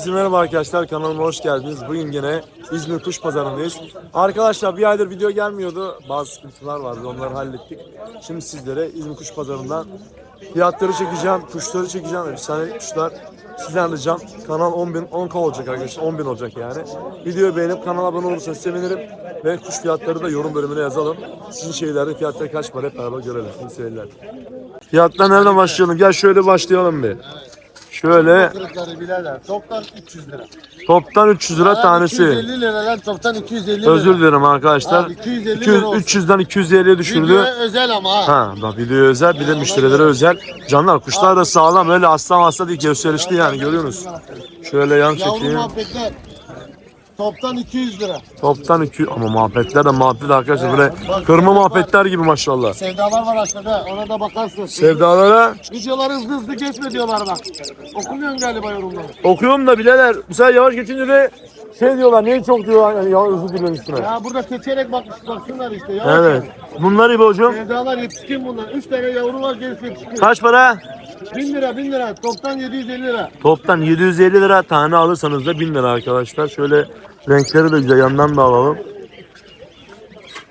Herkese merhaba arkadaşlar kanalıma hoş geldiniz. Bugün yine İzmir Kuş Pazarı'ndayız. Arkadaşlar bir aydır video gelmiyordu. Bazı sıkıntılar vardı onları hallettik. Şimdi sizlere İzmir Kuş Pazarı'ndan fiyatları çekeceğim, kuşları çekeceğim. Efsane kuşlar sizden alacağım. Kanal 10 bin, 10k olacak arkadaşlar. 10 bin olacak yani. Videoyu beğenip kanala abone olursanız sevinirim. Ve kuş fiyatları da yorum bölümüne yazalım. Sizin şeylerde fiyatları kaç para hep beraber görelim. İyi seyirler. Fiyatlar nereden başlayalım? Gel şöyle başlayalım bir. Şöyle Kırıkları birader. Toptan 300 lira. toptan 300 lira tanesi. 250 lira lan toptan 250 lira. Özür dilerim arkadaşlar. Abi 250 200, lira olsun. 300'den 250'ye düşürdü. Videoya özel ama ha. Ha bak video özel bir de müşterilere özel. Canlar kuşlar da sağlam öyle aslan aslan değil gösterişli yani görüyorsunuz. Şöyle yan Yavru çekeyim. muhabbetler. Toptan 200 lira. Toptan 200 ama muhabbetler de muhabbet arkadaşlar böyle kırma muhabbetler gibi maşallah. Sevdalar var aşağıda. Ona da bakarsın. Sevdalara Videoları hızlı hızlı geçme diyorlar bak. Okumuyorsun galiba yorumları. okuyorum da bileler. Bu sefer yavaş geçince de şey diyorlar niye çok diyorlar yani ya hızlı diyorlar üstüne. Ya burada seçerek bakmış baksınlar işte. Ya. Evet. Bunlar iyi hocam. Sevdalar yetişkin bunlar. 3 tane yavru var gerisi yetişkin. Kaç para? 1000 lira 1000 lira. Toptan 750 lira. Toptan 750 lira tane alırsanız da 1000 lira arkadaşlar. Şöyle renkleri de güzel yandan da alalım.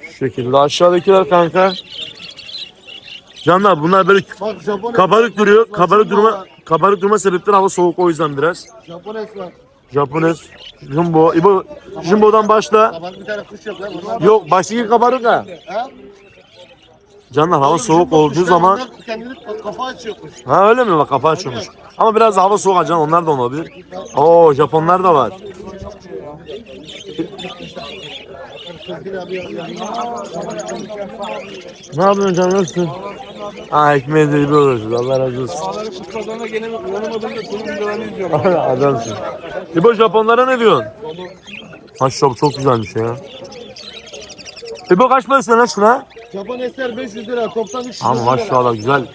Şu şekilde aşağıdakiler kanka. Canlar bunlar böyle Bak Japon kabarık duruyor. Kabarık durma var. kabarık durma sebepleri hava soğuk o yüzden biraz. Var. Japones, Jumbo, İbo, Jumbo'dan başla. Kabarık bir tane kuş yok lan. Onlar Yok baştaki kabarık ha. Ha? Canlar hava soğuk Jumbo olduğu kuşlar zaman Kendini kafa açıyor kuş. Ha öyle mi bak kafa açıyormuş. Ama biraz da hava soğuk can onlar da olabilir. Oo Japonlar da var. Ne yapıyorsun canım nasılsın? Ha ekmeği de uğraşıyoruz Allah razı olsun. Ağları kuş pazarına gene videolarını izliyorum. Adamsın. İbo Japonlara ne diyorsun? Maşallah çok güzelmiş ya. İbo kaç parası lan şuna? Japon eser 500 lira. Toptan 300 Ama lira. maşallah güzel.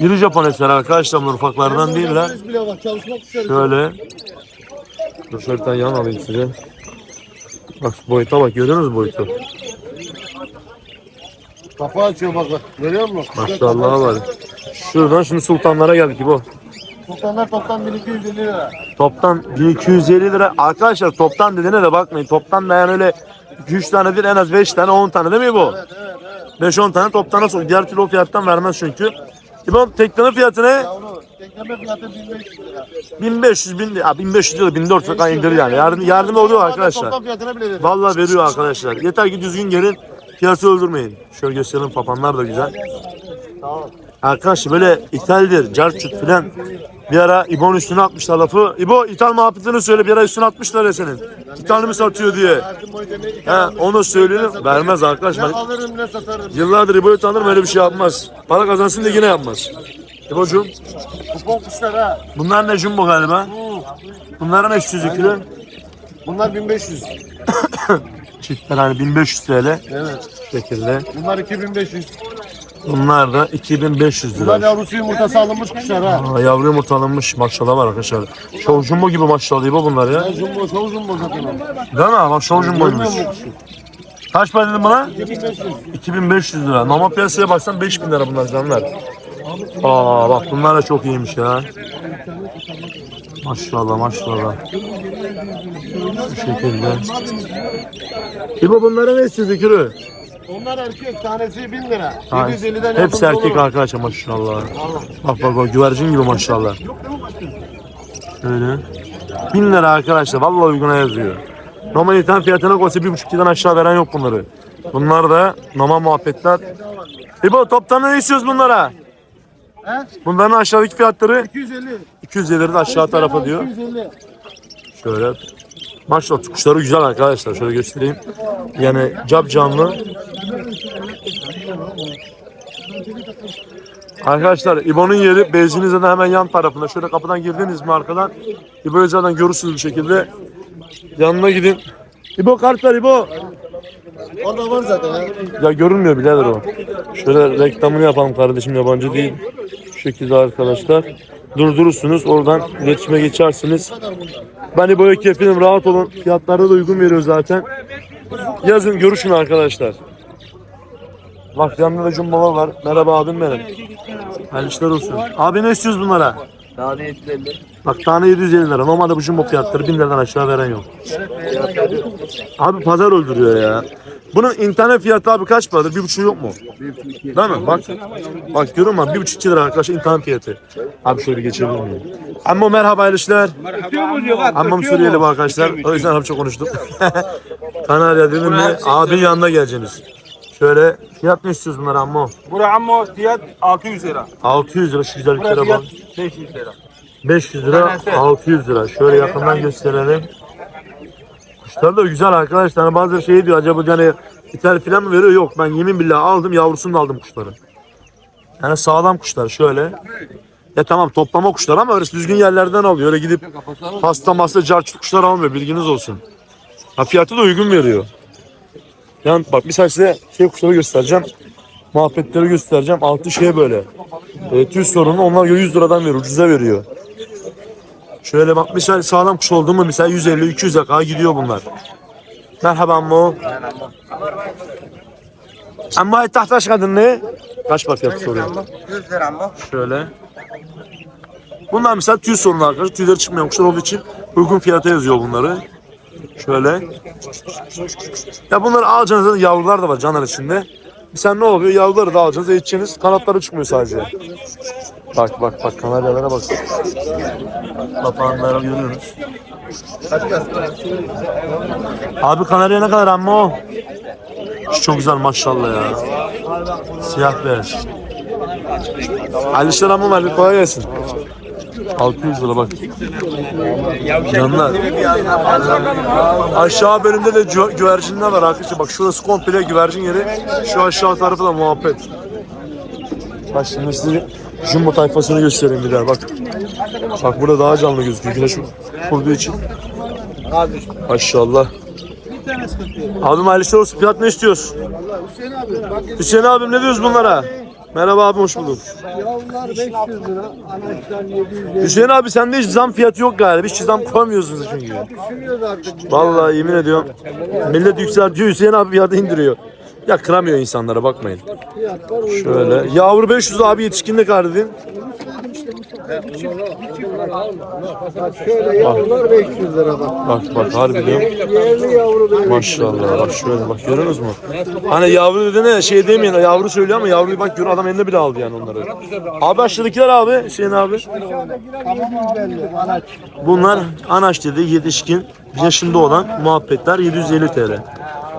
İri Japon eser arkadaşlar bunlar ufaklardan değil lan. Bile bak. Şöyle. Dur bir tane yan alayım size. Bak boyuta bak görüyor musunuz boyutu? Kafa açıyor bak bak. Görüyor musun? Maşallah var. Şuradan şimdi sultanlara geldik bu. Sultanlar toptan 1250 lira. Toptan 1250 lira. Arkadaşlar toptan dediğine de bakmayın. Toptan da yani öyle 2-3 tane değil en az 5 tane 10 tane değil mi bu? Evet evet evet. 5-10 tane toptana sok. Diğer türlü o fiyattan vermez çünkü. İbo teknenin fiyatı ne? Yavru. Tekleme fiyatı 1500 lira. 1500 bin, ya 1500 lira 1400 lira indirir yani. Yardım, yardım oluyor arkadaşlar. Toplam fiyatına bile veriyor. Vallahi veriyor arkadaşlar. Yeter ki düzgün gelin. Fiyatı öldürmeyin. Şöyle gösterelim papanlar da güzel. Tamam. Arkadaşlar böyle ithaldir, carçut filan. Bir ara İbo'nun üstüne atmışlar lafı. İbo ithal muhabbetini söyle bir ara üstüne atmışlar ya senin. Mi satıyor diye. He onu söyleyelim. Vermez arkadaş. Ne alırım ne satarım. yıllardır İbo'yu tanırım öyle bir şey yapmaz. Para kazansın da yine yapmaz. İbo'cum Kupon kuşlar ha. bunlar ne jumbo galiba? Bunların ne 300 kilo? Bunlar 1500. Çiftler hani 1500 TL Evet. şekilde. Bunlar 2500. Bunlar da 2500 Bunlar lira. yavrusu yumurtası alınmış kuşlar ha. Aa, yavru yumurtalanmış maşallah var arkadaşlar. Şov jumbo gibi maşallah İbo bunlar ya. Ya jumbo, çok jumbo zaten o. Değil mi? Bak şov jumboymuş. Görmüyor musun kuşu? Kaç para dedin bana? 2500. 2500 lira. Normal piyasaya baksan 5000 lira bunlar canlar. Aa bak bunlar da çok iyiymiş ya. Maşallah maşallah. Bu şekilde. İbo bunlara ne istiyorsun Kürü? Onlar erkek tanesi 1000 lira. Ha, 750'den Hepsi erkek arkadaşlar maşallah. Bak bak bak güvercin gibi maşallah. Şöyle. 1000 lira arkadaşlar vallahi uyguna yazıyor. Normal internet fiyatına koysa 1.5 aşağı veren yok bunları. Bunlar da normal muhabbetler. İbo toptan ne istiyoruz bunlara? He? Bunların aşağıdaki fiyatları 250. 250 lira da aşağı tarafa diyor. 250. Şöyle. Maşallah kuşları güzel arkadaşlar. Şöyle göstereyim. Yani cap canlı. Arkadaşlar İbo'nun yeri benzinizin de hemen yan tarafında. Şöyle kapıdan girdiniz mi arkadan İbo'yu zaten görürsünüz bir şekilde. Yanına gidin. İbo kart ver İbo. Orada var zaten ha. Ya görünmüyor birader o. Şöyle reklamını yapalım kardeşim yabancı değil. Şu şekilde arkadaşlar. Durdurursunuz oradan iletişime geçersiniz. Ben İbo'ya kefilim rahat olun. Fiyatlarda da uygun veriyor zaten. Yazın görüşün arkadaşlar. Bak yanında da cumbalar var. Merhaba abim benim. Hayırlı işler olsun. Abi ne istiyoruz bunlara? Daha da 750. Bak tane 750 lira. Normalde bu jumbo fiyatları 1000 liradan aşağı veren yok. Abi pazar öldürüyor ya. Bunun internet fiyatı abi kaç paradır? Bir buçuk yok mu? Değil mi? Bak. Bak görüyor musun? Bir buçuk iki lira arkadaşlar internet fiyatı. Abi şöyle geçebilir miyim? Amma merhaba işler. Ammam Suriyeli bu arkadaşlar. O yüzden Arapça konuştuk. Kanarya dedim mi abinin yanına geleceksiniz. Şöyle fiyat ne istiyoruz bunlar ammo? Bura amma fiyat 600 lira. 600 lira şu Bura güzelliklere fiyat bak. 500 lira. 500 lira, 600 lira. Şöyle yakından gösterelim. Kuşlar da güzel arkadaşlar. Hani bazıları şey diyor acaba yani ithal falan mı veriyor? Yok ben yemin billah aldım yavrusunu da aldım kuşları. Yani sağlam kuşlar şöyle. Ya tamam toplama kuşlar ama öyle düzgün yerlerden alıyor. Öyle gidip hasta masta carçut kuşlar almıyor bilginiz olsun. Ha fiyatı da uygun veriyor. Yani bak misal size şey kuşları göstereceğim. Muhabbetleri göstereceğim. Altı şey böyle. E, tüy sorunu onlar 100 liradan veriyor. Ucuza veriyor. Şöyle bak misal sağlam kuş oldu mu misal 150-200'e kadar gidiyor bunlar. Merhaba ammo. Amma tahtaş kadın ne? Kaç bak fiyatı soruyor. 100 lira amma. Şöyle. Bunlar mesela tüy sorunu arkadaşlar. Tüyleri çıkmayan kuşlar olduğu için uygun fiyata yazıyor bunları. Şöyle. Ya bunları alacaksınız yavrular da var canlar içinde. Sen ne oluyor? Yavruları da alacaksınız, eğiteceksiniz. Kanatları çıkmıyor sadece. Bak bak bak kanaryalara bak. Papağanları görüyoruz. Abi kanarya ne kadar amma o? Şu çok güzel maşallah ya. Siyah beyaz. Alişler amma var bir kolay gelsin. 600 lira bak. Yanlar. Aşağı bölümde de gü- güvercinler var arkadaşlar. Bak şurası komple güvercin yeri. Şu aşağı tarafı da muhabbet. Bak şimdi size jumbo tayfasını göstereyim bir daha bak. Bak burada daha canlı gözüküyor güneş vurduğu için. Maşallah. Abim hayırlı olsun. Fiyat ne istiyoruz? Hüseyin abim ne diyoruz bunlara? Merhaba abim hoş bulduk. Yavrular 500 lira, anaçlar 750 Hüseyin abi sende hiç zam fiyatı yok galiba. Hiç zam koymuyorsunuz çünkü. Düşünüyoruz artık. Vallahi yemin ediyorum. Millet yükseltiyor Hüseyin abi fiyatı indiriyor. Ya kıramıyor insanlara bakmayın. Fiyatlar uygun. Şöyle. Yavru 500 abi yetişkin ne kadar dedin? Bak şöyle yavrular 500 lira bak. Bak bak harbi diyorum. Yerli yavru böyle. Maşallah bak şöyle bak görüyorsunuz mu? Hani yavru dediğine şey demeyin yavru söylüyor ama yavruyu bak gör adam elinde bile aldı yani onları. Abi aşağıdakiler abi Hüseyin abi. Tamam 750 anaç. Bunlar anaç dedi yetişkin yaşında olan muhabbetler 750 TL.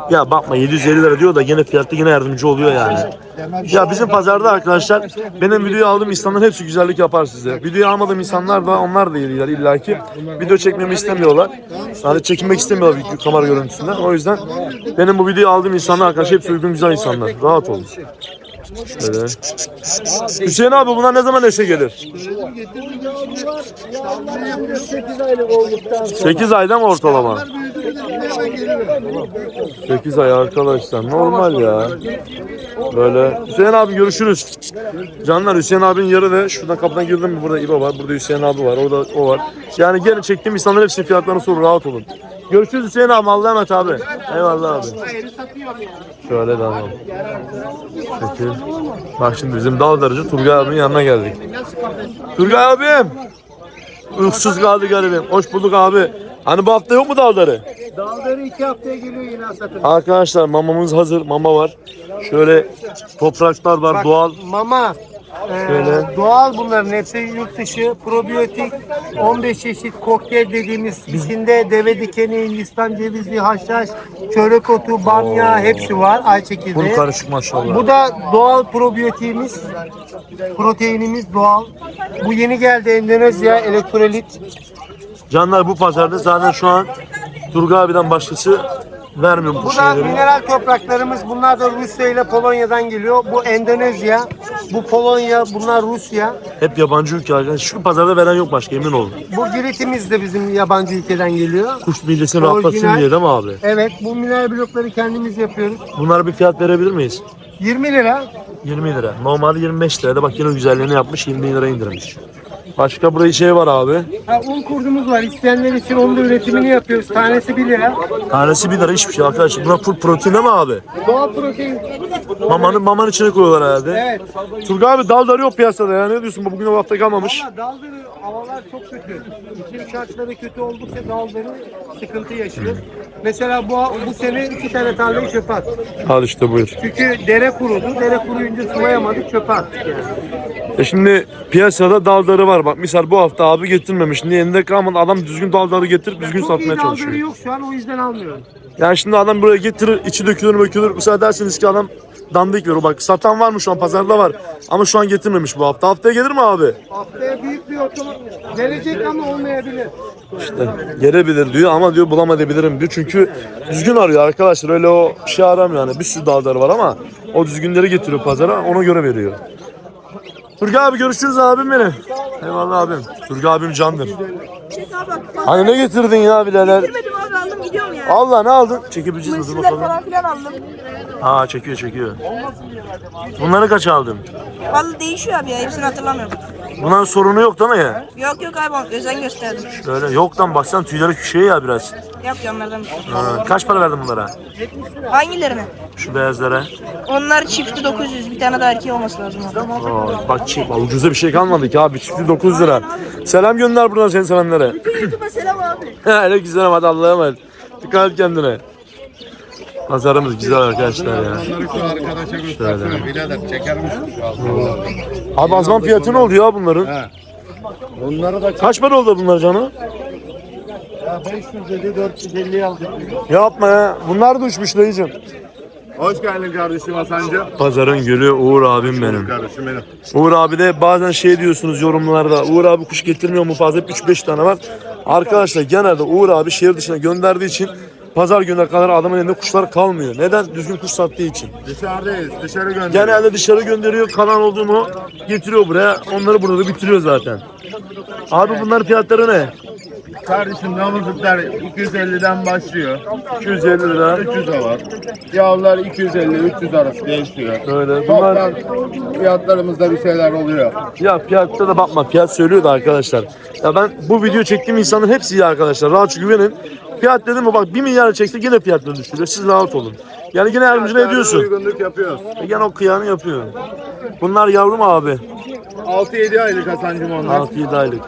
Ya bakma 750 lira diyor da gene fiyatta yine yardımcı oluyor yani. Ya bizim pazarda arkadaşlar benim videoyu aldığım insanlar hepsi güzellik yapar size. Videoyu almadığım insanlar da onlar da iyiler illaki. Video çekmemi istemiyorlar. Yani çekinmek istemiyorlar video kamera görüntüsünden. O yüzden benim bu videoyu aldığım insanlar arkadaşlar hepsi uygun güzel insanlar. Rahat olun. Şöyle. Hüseyin abi bunlar ne zaman eşe gelir? Yavrular. Yavrular yapıyor 8 aylık olduktan sonra. 8 aydan mı ortalama? Büyüdüğünde hemen geliyor. 8 ay arkadaşlar normal ya. Böyle. Hüseyin abi görüşürüz. Canlar Hüseyin abinin yeri de şuradan kapıdan girdim mi burada İbo var. Burada Hüseyin abi var. Orada o var. Yani gelin çektiğim insanlar hepsinin fiyatlarını sorun rahat olun. Görüşürüz Hüseyin abi. Allah'a emanet abi. Eyvallah abi. Şöyle devam. Peki. Bak şimdi bizim daldarıcı Turgay abinin yanına geldik. Turgay abim. Uykusuz kaldı garibim. Hoş bulduk abi. Hani bu hafta yok mu daldarı? Dalları 2 haftaya geliyor yine satın. Arkadaşlar mamamız hazır. Mama var. Şöyle topraklar var doğal. Mama. E, Şöyle. doğal bunların hepsi yurt dışı probiyotik 15 çeşit kokteyl dediğimiz içinde deve dikeni, Hindistan cevizi, haşhaş, çörek otu, bamya hepsi var ay Bunu çekirdeği. karışık maşallah. Bu da doğal probiyotiğimiz, proteinimiz doğal. Bu yeni geldi Endonezya elektrolit. Canlar bu pazarda zaten şu an Turgay abiden başkası vermiyor bu Bu da şeyleri. mineral topraklarımız. Bunlar da Rusya ile Polonya'dan geliyor. Bu Endonezya, bu Polonya, bunlar Rusya. Hep yabancı ülke arkadaşlar. Şu pazarda veren yok başka emin olun. Bu giritimiz de bizim yabancı ülkeden geliyor. Kuş midesini rahatlatsın diye değil mi abi? Evet, bu mineral blokları kendimiz yapıyoruz. Bunlara bir fiyat verebilir miyiz? 20 lira. 20 lira. Normalde 25 lirada bak yine güzelliğini yapmış 20 lira indirmiş. Başka burayı şey var abi. Ha, un kurdumuz var. İsteyenler için onun da üretimini yapıyoruz. Tanesi 1 lira. Tanesi 1 lira hiçbir şey arkadaşlar. Buna full protein mi abi? Doğal protein. Mamanın mamanın içine koyuyorlar herhalde. Evet. Turgay abi daldarı yok piyasada ya. Ne diyorsun bu bugün o hafta kalmamış. Valla daldırı havalar çok kötü. İklim şartları kötü oldukça dalları sıkıntı yaşıyoruz. Mesela bu bu sene iki tane tarlayı çöpe attık. Al işte buyur. Çünkü dere kurudu. Dere kuruyunca sulayamadık çöpe attık yani. E şimdi piyasada daldarı var. Bak misal bu hafta abi getirmemiş. Niye elinde kalmadı. Adam düzgün daldarı getirip düzgün Çok iyi satmaya dalları çalışıyor. yok şu an o yüzden almıyorum. Yani şimdi adam buraya getirir, içi dökülür dökülür. Mesela dersiniz ki adam dandik veriyor. Bak satan var mı şu an pazarda var. Ama şu an getirmemiş bu hafta. Haftaya gelir mi abi? Haftaya büyük bir otomat gelecek ama olmayabilir. İşte gelebilir diyor ama diyor bulamayabilirim diyor. Çünkü düzgün arıyor arkadaşlar. Öyle o şey aramıyor yani. Bir sürü daldarı var ama o düzgünleri getiriyor pazara. Ona göre veriyor. Turgay abi görüşürüz abim benim. Eyvallah abim. Turgay abim candır. Bak. Hani ne getirdin ya birader? Getirmedim aldım gidiyorum ya. Allah ne aldın? Çekebileceğiz mi? Dur Mısırlar bakalım. falan filan aldım. Ha çekiyor çekiyor. Bunları kaç aldın? Vallahi değişiyor abi ya hepsini hatırlamıyorum. Bunların sorunu yok değil mi ya? Yok yok abi özen gösterdim. Öyle yoktan baksan tüyleri şey ya biraz. Yok ya onlardan şey. Ha, kaç para verdin bunlara? Hangilerini? Şu beyazlara. Onlar çifti 900 bir tane daha erkeği olması lazım abi. Aa, bak çift, ucuza bir şey kalmadı ki abi. Çifti 9 lira. Selam gönder buradan seni sevenlere. Bütün YouTube'a selam abi. Öyle güzel hadi Allah'a emanet. Dikkat et kendine. Pazarımız güzel arkadaşlar ya. Arkadaşa göstersene birader çeker misin şu an? Abi azman fiyatı ne oldu ya bunların? He. Bunları da Kaç para oldu bunlar canı? Ya 550 450 aldık. Yapma ya. Bunlar da uçmuş dayıcım. Hoş geldin kardeşim Hasancı. Pazarın gülü Uğur abim benim. Kardeşim benim. Uğur abi de bazen şey diyorsunuz yorumlarda. Uğur abi kuş getirmiyor mu fazla? Hep 3-5 tane var. Arkadaşlar genelde Uğur abi şehir dışına gönderdiği için pazar gününe kadar adamın elinde kuşlar kalmıyor. Neden? Düzgün kuş sattığı için. Dışarıdayız. Dışarı gönder. Genelde dışarı gönderiyor. Kalan oldu mu getiriyor buraya. Onları burada da bitiriyor zaten. Abi bunların fiyatları ne? Kardeşim damızlıklar 250'den başlıyor. 250 lira. 300 de var. Yavrular 250-300 arası değişiyor. Öyle. Bunlar Toplam fiyatlarımızda bir şeyler oluyor. ya fiyatta da bakma. Fiyat söylüyordu arkadaşlar. Ya ben bu video çektiğim insanların hepsi iyi arkadaşlar. Rahatça güvenin. Fiyat dedim mi bak 1 milyar çekse yine fiyatları düşürüyor. Siz rahat olun. Yani yine yardımcı ediyorsun. Uygunluk yapıyoruz. E gene o kıyanı yapıyor. Bunlar yavrum abi. 6-7 aylık Hasancım onlar. 6-7 aylık.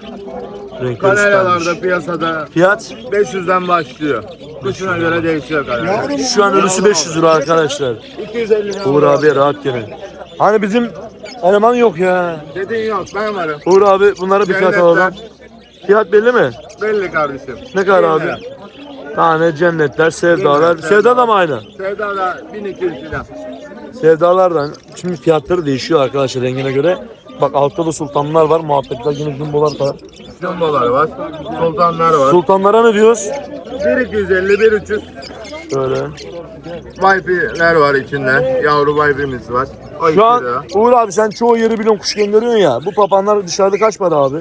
Süpermiş. piyasada Fiyat 500'den başlıyor. Kuşuna göre değişiyor kanalya. şu an ölüsü 500 lira arkadaşlar. 250 lira. Uğur abi rahat gene. Hani bizim eleman yok ya. Dediğin yok ben varım. Uğur abi bunlara bir fiyat Cennetler. alalım. Fiyat belli mi? Belli kardeşim. Ne kadar abi? lira. Tane cennetler, sevdalar. Cennetler. Sevda da mı aynı? Sevdada 1200 lira. Sevdalardan. Şimdi fiyatları değişiyor arkadaşlar rengine göre. Bak altta da sultanlar var. Muhabbetler yine zumbolar var. Jumbolar var. Sultanlar var. Sultanlara ne diyoruz? 1250, 1300 Şöyle. Vipe'ler var içinde. Yavru Vipe'imiz var. O Şu an lira. Uğur abi sen çoğu yeri biliyorsun kuş gönderiyorsun ya. Bu papanlar dışarıda kaç para abi?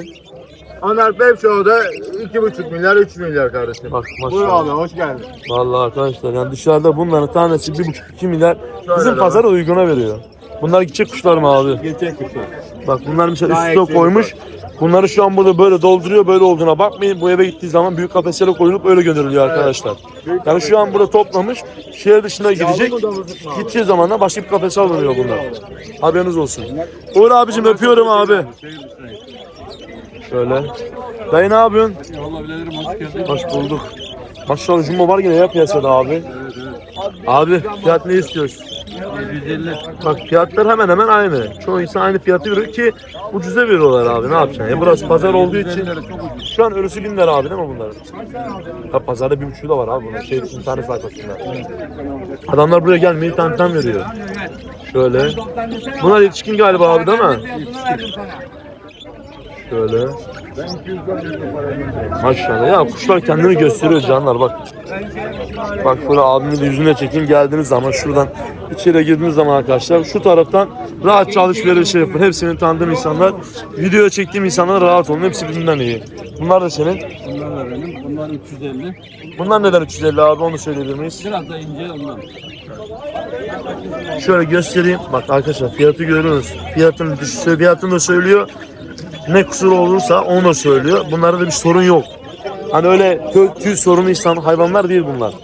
Onlar Pep Show'da 2,5 milyar, 3 milyar kardeşim. Bak Buyur maşallah. abi hoş geldin. Vallahi arkadaşlar yani dışarıda bunların tanesi 1,5-2 milyar. Bizim de pazar uyguna veriyor. Bunlar gidecek kuşlar mı abi? Geçecek kuşu. Bak bunlar mesela üstüne koymuş. Bunları şu an burada böyle dolduruyor böyle olduğuna bakmayın. Bu eve gittiği zaman büyük kafeslere koyulup öyle gönderiliyor arkadaşlar. Yani şu an burada toplamış. Şehir dışına gidecek. Gideceği zaman da başka bir kafese alınıyor bunlar. Haberiniz olsun. Uğur abicim öpüyorum abi. Şöyle. Dayı ne yapıyorsun? Hoş bulduk. Maşallah jumbo var yine ya piyasada abi. Abi fiyat ne istiyorsun? 750. Bak fiyatlar hemen hemen aynı. Çoğu insan aynı fiyatı veriyor ki ucuza veriyorlar abi ne yapacaksın? Ya burası pazar olduğu için şu an ölüsü bin lira abi değil mi bunların? Ha pazarda bir buçuğu da var abi bunun şey internet sayfasında. Adamlar buraya gelmeyi tanıtan veriyor. Şöyle. Bunlar yetişkin galiba abi değil mi? Şöyle. Maşallah ya kuşlar kendini gösteriyor canlar bak. Bak şöyle abimin yüzüne çekeyim geldiğiniz zaman şuradan içeri girdiğiniz zaman arkadaşlar şu taraftan rahatça alışveriş şey yapın. Hepsini tanıdığım insanlar. Video çektiğim insanlar rahat olun. Hepsi birbirinden iyi. Bunlar da senin. Bunlar da benim. Bunlar 350. Bunlar neden 350 abi onu söyleyebilir miyiz? Biraz da ince ondan. Şöyle göstereyim. Bak arkadaşlar fiyatı görüyorsunuz. Fiyatını, fiyatını da söylüyor. Ne kusur olursa onu da söylüyor. Bunlarda da bir sorun yok. Hani öyle tüy, tüy sorunu insan hayvanlar değil bunlar.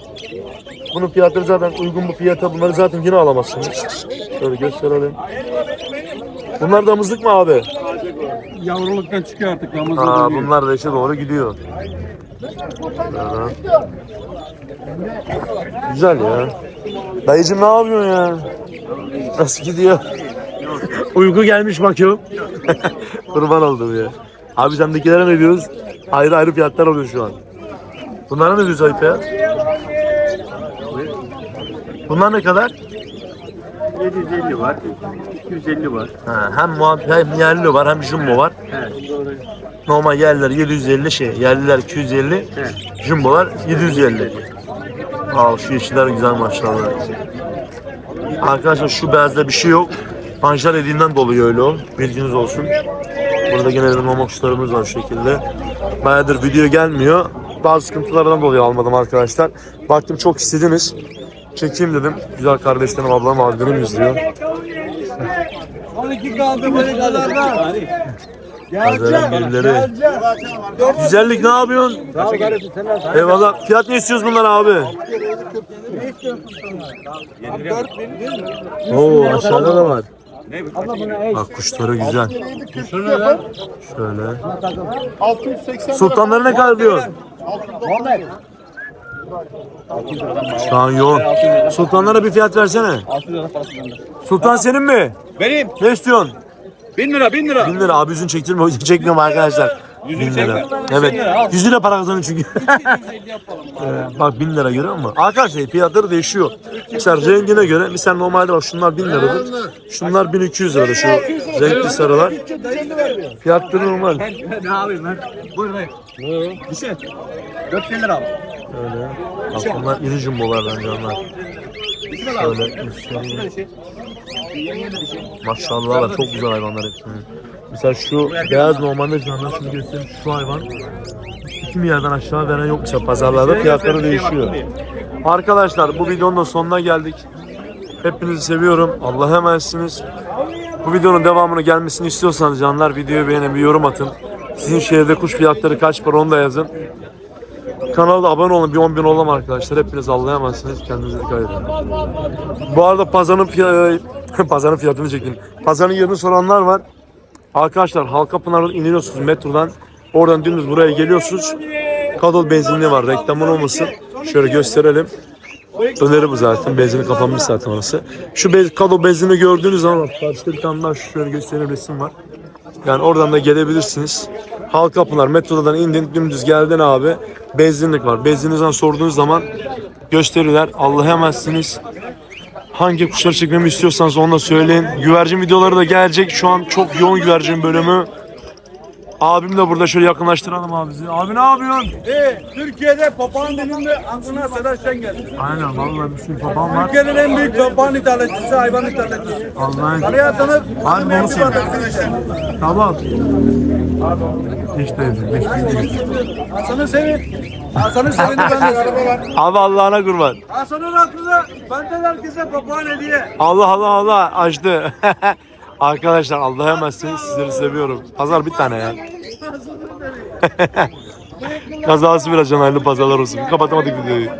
Bunun fiyatları zaten uygun bu fiyata. Bunları zaten yine alamazsınız. Şöyle gösterelim. Bunlar damızlık mı abi? yavruluktan çıkıyor artık Ramazan Aa, dönüyor. bunlar da işe doğru gidiyor. Aha. Güzel ya. Dayıcım ne yapıyorsun ya? Nasıl gidiyor? Uyku gelmiş bakıyorum. Kurban oldum ya. Abi sendekilere ne diyoruz? Ayrı ayrı fiyatlar oluyor şu an. Bunlara ne diyoruz ayıp ya? Bunlar ne kadar? 750 var, 250 var. Ha, hem muhab hem yerli var hem jumbo var. Normal yerliler 750 şey, yerliler 250, jumbolar 750. Al şu yeşiller güzel maşallah. Arkadaşlar şu beyazda bir şey yok. Panjur dediğinden dolayı öyle o. Bilginiz olsun. Burada mama kuşlarımız var şu şekilde. Bayağıdır video gelmiyor. Bazı sıkıntılardan dolayı almadım arkadaşlar. Baktım çok istediniz. Çekeyim dedim. Güzel kardeşlerim, ablam, abilerim izliyor. 12 kaldı beni kadardan. Pazarın birileri. Güzellik ne yapıyorsun? Eyvallah. Fiyat ne istiyoruz bunlar abi? Oo aşağıda da var. Bak kuşları güzel. Şöyle. Sultanları ne kadar diyor? Şu an yoğun. Sultanlara bir fiyat versene. Sultan senin mi? Benim. Ne istiyorsun? 1000 lira 1000 lira. 1000 lira abi yüzünü çektirme çekmiyorum arkadaşlar. 1000 lira. Evet. 100 lira para kazanıyor çünkü. Ee, bak 1000 lira görüyor musun? Arkadaşlar fiyatları değişiyor. Mesela rengine göre mesela normalde bak şunlar 1000 liradır. Şunlar 1200 lira şu renkli sarılar. Fiyatları normal. Ne yapayım ben? Buyur bey. Bir şey. 450 lira abi. Öyle. Bak bunlar iri jumbolar bence onlar. Şöyle üstüne. Maşallah var çok güzel hayvanlar hepsinin. Mesela şu beyaz normalde canlar şimdi göstereyim şu hayvan. 2 milyardan aşağı veren yok mesela pazarlarda fiyatları değişiyor. Arkadaşlar bu videonun da sonuna geldik. Hepinizi seviyorum. Allah'a emanetsiniz. Bu videonun devamını gelmesini istiyorsanız canlar videoyu beğenin bir yorum atın. Sizin şehirde kuş fiyatları kaç para onu da yazın. Kanala da abone olun. Bir 10 bin olalım arkadaşlar. Hepiniz Allah'a emanetsiniz. Kendinize dikkat edin. Bu arada pazarın fiyatı, pazarın fiyatını çektim. Pazarın yerini soranlar var. Arkadaşlar Halkapınar'dan iniyorsunuz metrodan. Oradan dümdüz buraya geliyorsunuz. Kadol benzinliği var. Reklamın olmasın. Şöyle gösterelim. Öneri bu zaten. Benzini kapanmış zaten orası. Şu be Kadol benzinliği gördüğünüz zaman karşıda bir tane daha şöyle göstereyim resim var. Yani oradan da gelebilirsiniz. Halkapınar metrodan indin dümdüz geldin abi. Benzinlik var. Benzinlikten sorduğunuz zaman gösterirler. Allah'a emanetsiniz. Hangi kuşları çekmemi istiyorsanız onu da söyleyin. Güvercin videoları da gelecek. Şu an çok yoğun güvercin bölümü. Abim de burada şöyle yakınlaştıralım abi bizi. Abi ne yapıyorsun? Ee, Türkiye'de papağan dilinde aklına Sedat Şengel. Aynen vallahi bir sürü papağan var. Türkiye'nin en büyük papağan ithalatçısı, hayvan ithalatçısı. Allah'ın Araya tanıp Harbi onu söylüyorum. Tamam. Hiç değil. Hasan'ı sevin. Hasan'ı sevin de ben de araba var. Abi Allah'ına kurban. Hasan'ın aklına benden herkese papağan hediye. Allah Allah Allah açtı. Arkadaşlar Allah'a emanetsiniz. Sizleri seviyorum. Pazar bir tane ya. Kazası biraz canaylı pazarlar olsun. Kapatamadık videoyu.